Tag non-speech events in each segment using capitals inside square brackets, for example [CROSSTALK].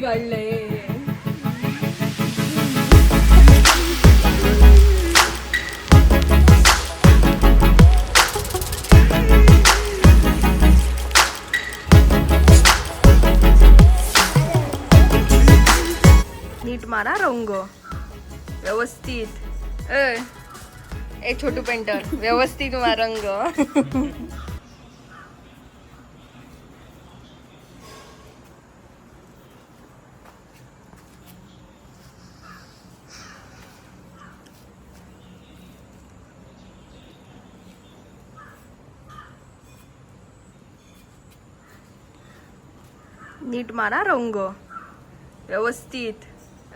काढलंय नीट मारा रंग. व्यवस्थित. ए छोटू पेंटर व्यवस्थित मार रंग. [LAUGHS] नीट मारा रंग. व्यवस्थित.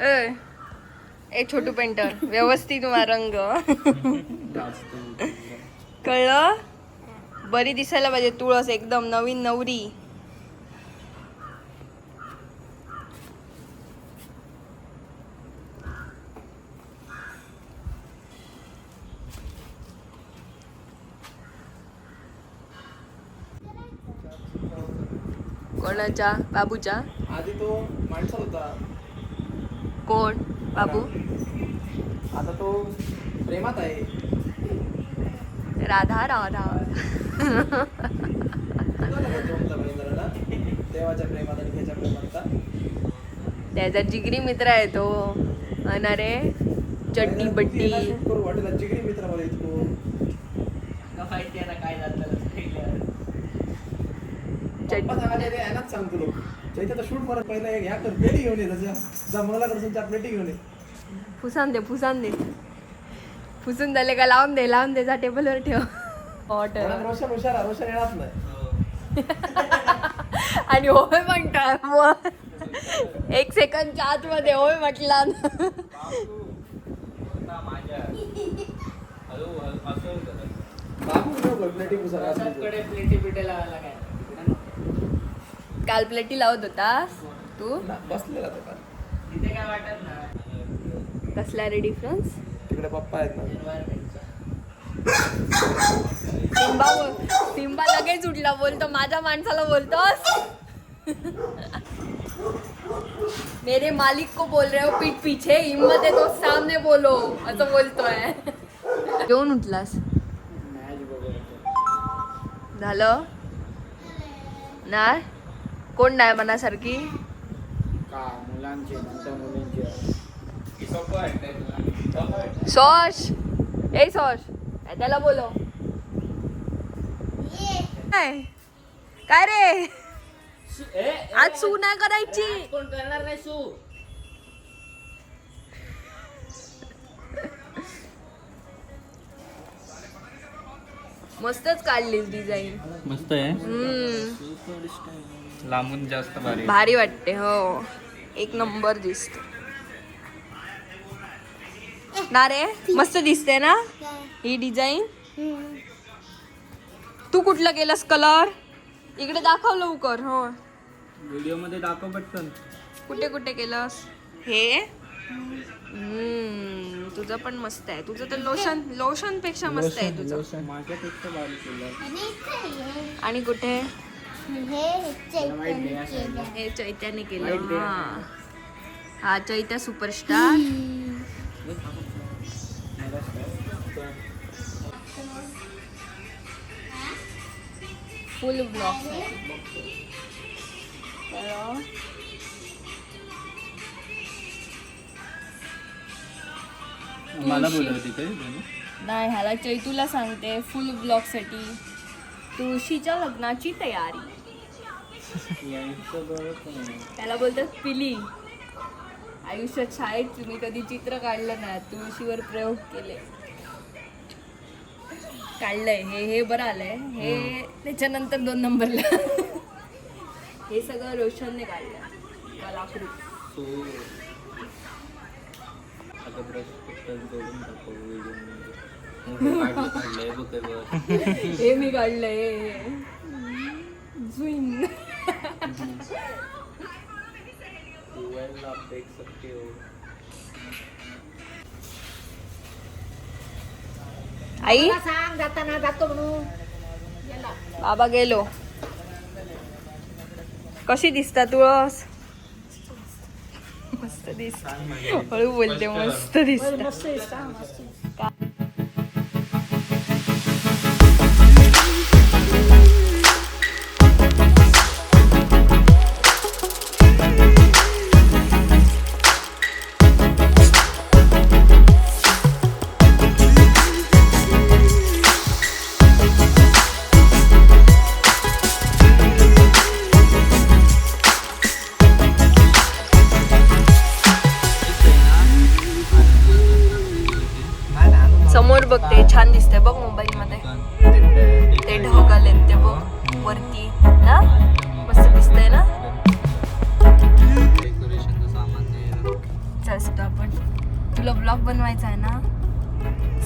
ए ए छोटू पेंटर व्यवस्थित मार रंग. [LAUGHS] कळलं? बरी दिसायला पाहिजे तुळस एकदम नवीन नवरी. कोणाच्या बाबूच्या? आधी तो माणसात होता. कोण? बाबू? आता तो प्रेमात आहे. राधा राधा? देवाच्या प्रेमात आणि प्रेमात का? त्याचा जिगरी मित्र आहे तो. अरे चटणी तिला बट्टी. shoot करू वाटेल जिगरी मित्र मला इतको यानाच सांगतो लोक. चैत्याचा शूट मला पहिला एक ह्या कर प्लेटी घेऊन ये त्याच्या जा मंगला कर चार प्लेटी घेऊन ये. फुसान दे फुसान दे. फुसून झाले का लावून दे लावून दे जा टेबलवर ठेव. म्हणून रोशन हुशार आहे, रोशन येणार नाही. [LAUGHS] आणि होय म्हणतात मग एक सेकंडच्या आतमध्ये होय म्हटला. बाबू घेऊ प्लेटी पुसार काल प्लेटी लावत होतास तू? बसलेला तो का कसला रे डिफरन्स तिकडे पप्पा आहेत ना. सिम्बा बोल- सिम्बा लगेच उठला. बोलतो माझ्या माणसाला बोलतोस? मेरे मालिक को बोल रहे हो पीठ पीछे हिम्मत है तो सामने बोलो असं बोलतोय. जेवून उठलास? झालं? नाही? कोण नाही मनासारखी? सॉश ए सॉश त्याला बोलो काय? काय रे? आज सू नाही करायची. कोण करणार नाही सू मस्तच काढलीस डिझाईन. मस्त आहे. हम्म. लांबून जास्त भारी. भारी वाटते हो. एक नंबर दिसते. ना रे मस्त दिसते ना? ही डिझाईन? तू कुठलं केलंस कलर? इकडे दाखव लवकर हो. व्हिडिओमध्ये दाखव पटकन. कुठे कुठे केलंस? हे? हम्म, तुझं पण मस्त आहे. तुझं तर लोशन लोशनपेक्षा मस्त आहे तुझं. माझ्यापेक्षा भारी केलं आणि कुठे? हे चैतन्य केलं हे चैत्याने केलं. हा. हा चैत्या सुपरस्टार फुल ब्लॉक मला बोलवते काय नाही ह्याला चैतूला सांगते. फुल ब्लॉकसाठी. तुळशीच्या लग्नाची तयारी. त्याला बोलतात पिली आयुष्यात शाळेत तुम्ही कधी चित्र काढलं नाही तुळशीवर प्रयोग केले. काढलंय हे हे बरं आलंय. हे त्याच्यानंतर दोन नंबरला. हे सगळं रोशनने काढलं कलाकृती. हे. हे मी काढलंय झुईन. मोबाईल आप देख सकते हो आई सांग जाताना जातो म्हणून बाबा गेलो कशी दिसता तुळस मस्त दिसत हळू बोलते मस्त दिसत मस्त दिसता मस्त समोर छान दिसतंय. बघ मोबाईल मध्ये ते ढग आलेत ते बघ. वरती. ना? मस्त दिसतंय ना? डेकोरेशनचं सामान नाही जास्त आपण. तुला ब्लॉग बनवायचा आहे ना?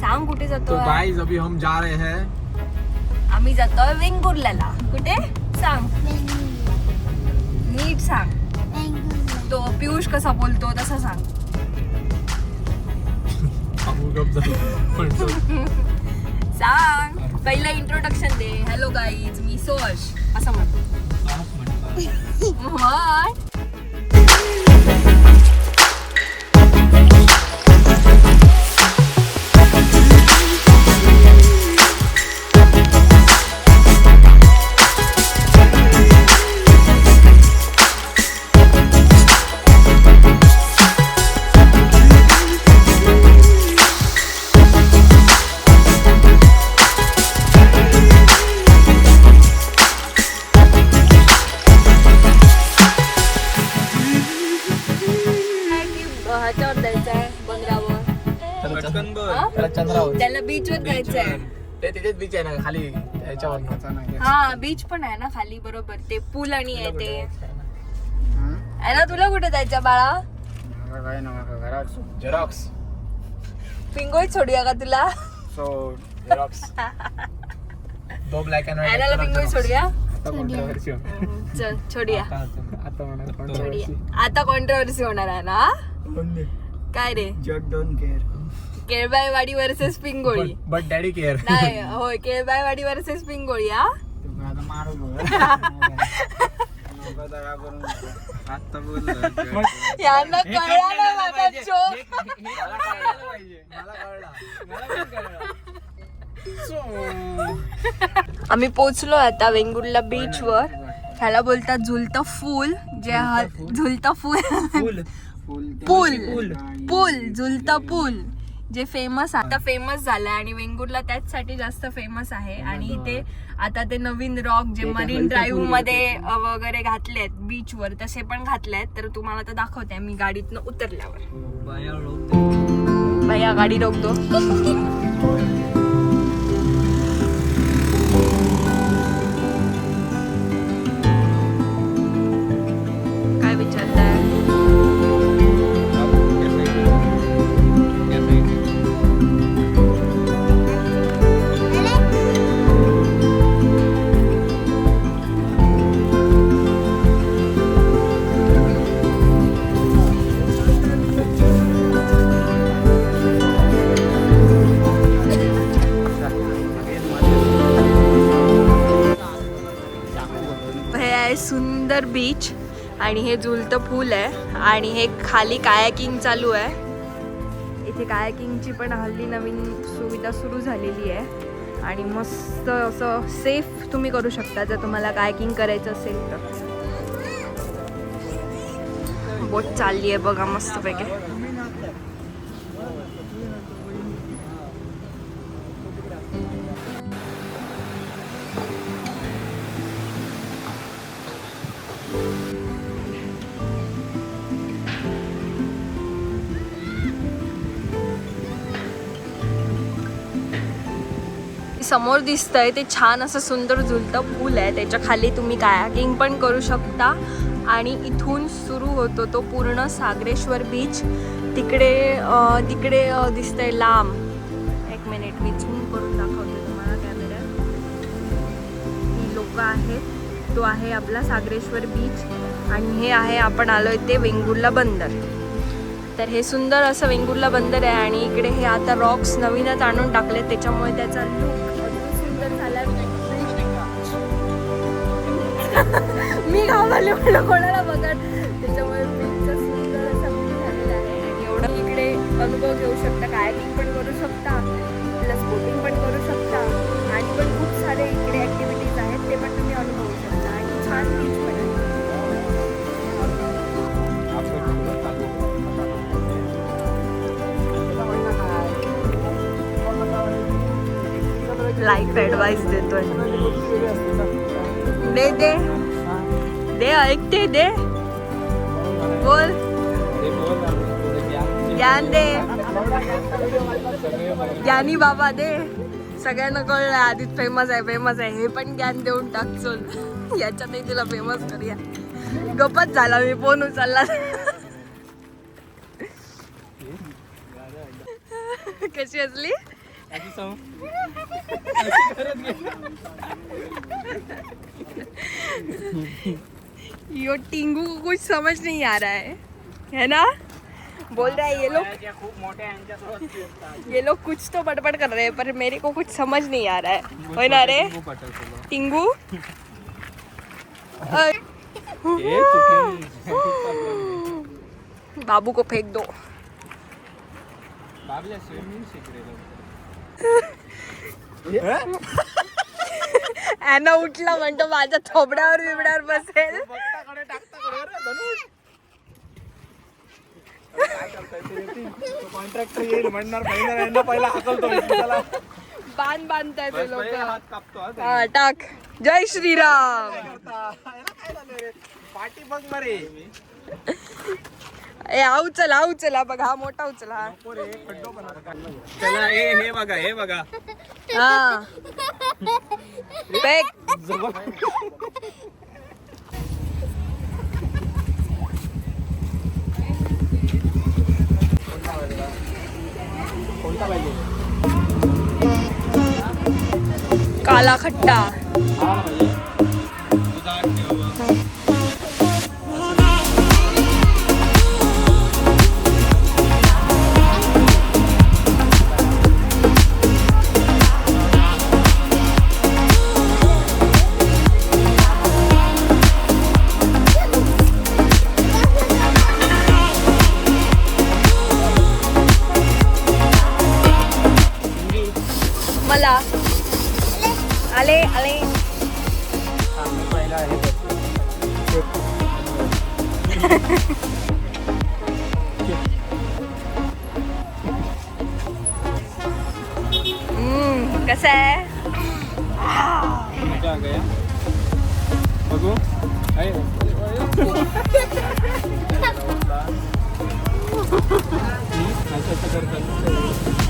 सांग कुठे जातो गाइस अभी हम जा रहे हैं. आम्ही जातोय वेंगुर्ल्याला. कुठे? सांग. नीट सांग. तो पियुष कसा बोलतो तसा सांग. सांग. पहिला इंट्रोडक्शन दे. हॅलो गाईज मी सोश असं म्हणतो. हा बीच पण आहे ना खाली बरोबर. ते पूल आणि आहे ते. आहे ना तुला कुठे जायचं बाळा? झेरॉक्स पिंगोळी सोडूया का तुला? सो झेरॉक्स दो ब्लॅक अँड ऍनाला पिंगोळी सोडूया? आता controversy होणार. चल छोडूया. आता कॉन्ट्रोवर्सी होणार आहे ना? काय रे? Just don't care. Kelbaiwadi versus Pingoli. but daddy care. नाही होय केळबाईवाडी वर्सेस पिंगोळी हा? [LAUGHS] [LAUGHS] यांना कळला. ना माझा आम्ही पोचलो आता वेंगुर्ला बीच वर. ह्याला बोलतात झुलतं फूल जे हा- झुलतं फूल. पूल पूल झुलतं पूल जे फेमस आता फेमस झालंय आणि वेंगुर्ला त्याचसाठी जास्त फेमस आहे. आणि इथे आता ते नवीन रॉक जे मरीन ड्राईव्हमध्ये वगैरे घातलेत बीच वर तसे पण घातलेत. तर तुम्हाला तर दाखवते मी गाडीतनं उतरल्यावर. बाया गाडी रोखतो. आहे सुंदर बीच आणि हे झुलतं पूल आहे आणि हे खाली कायाकिंग चालू आहे. इथे कायाकिंगची पण हल्ली नवीन सुविधा सुरू झालेली आहे. आणि मस्त असं सेफ तुम्ही करू शकता जर तुम्हाला कायाकिंग करायचं असेल तर. बोट चालली आहे बघा मस्तपैकी. समोर दिसतंय ते छान असं सुंदर झुलतं पूल आहे. त्याच्याखाली तुम्ही कायाकिंग पण करू शकता. आणि इथून सुरू होतो तो पूर्ण सागरेश्वर बीच तिकडे तिकडे अं, दिसतंय लांब. एक मिनिट मी झूम करून दाखवते तुम्हाला कॅमेऱ्यात ही लोक आहेत. तो आहे आपला सागरेश्वर बीच आणि हे आहे आपण आलोय ते वेंगुर्ला बंदर. तर हे सुंदर असं वेंगुर्ला बंदर आहे. आणि इकडे हे आता रॉक्स नवीनच आणून टाकले त्याच्यामुळे त्याचा लुक मी घाबरले म्हणलं कोणाला बघत त्याच्यामुळे बीचचा सुंदर असा अनुभव घेऊ शकता कायाकिंग पण करू शकता प्लस बोटिंग पण करू शकता. आणि पण खूप सारे इकडे ॲक्टिव्हिटीज आहेत ते पण तुम्ही अनुभवू शकता. आणि छान बीच पण आहे. लाईफ ॲडवाईस देतोय. दे दे. दे ऐकते दे. बोल. ज्ञान दे. ज्ञानी बाबा दे. सगळ्यांना कळलं आधीच फेमस आहे फेमस आहे. हे पण ज्ञान देऊन टाक चल. याच्याने तुला फेमस करूया. गपच झाला मी फोन उचलला. कशी असली? यो टिंगू को कुछ समझ नहीं आ रहा है। है ना? बोल रहा है ये लोग ये लोग कुछ तो बड़बड़ कर रहे हैं पर मेरे को कुछ समझ नहीं आ रहा है। है ना रे? टिंगू [LAUGHS] बाबू को फेंक दो। ॲना उठला म्हणतो माझ्या थोबड्यावर बिबड्यावर बसेल. कॉन्ट्रॅक्टर येईल म्हणणार पहिला यांना पहिला हाकलतो त्याला बांध बांधताय ते लोक. हा टाक. जय श्रीराम. पाठी बघ मरे. ए हा उचल हा उचल बघा हा मोठा उचल हा. त्याला हे हे बघा हे बघा. हा. कोणता पाहिजे काला खट्टा. बघू आहे. हम्म, असं असं करतात.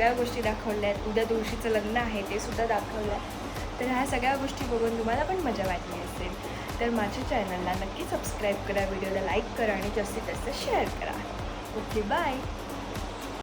सगळ्या गोष्टी दाखवल्या आहेत उद्या तुळशीचं लग्न आहे ते सुद्धा दाखवलं आहे तर ह्या सगळ्या गोष्टी बघून तुम्हाला पण मजा वाटली असेल. तर माझ्या चॅनलला नक्की सबस्क्राईब करा व्हिडिओला लाईक करा आणि जास्तीत जास्त शेअर करा. Okay bye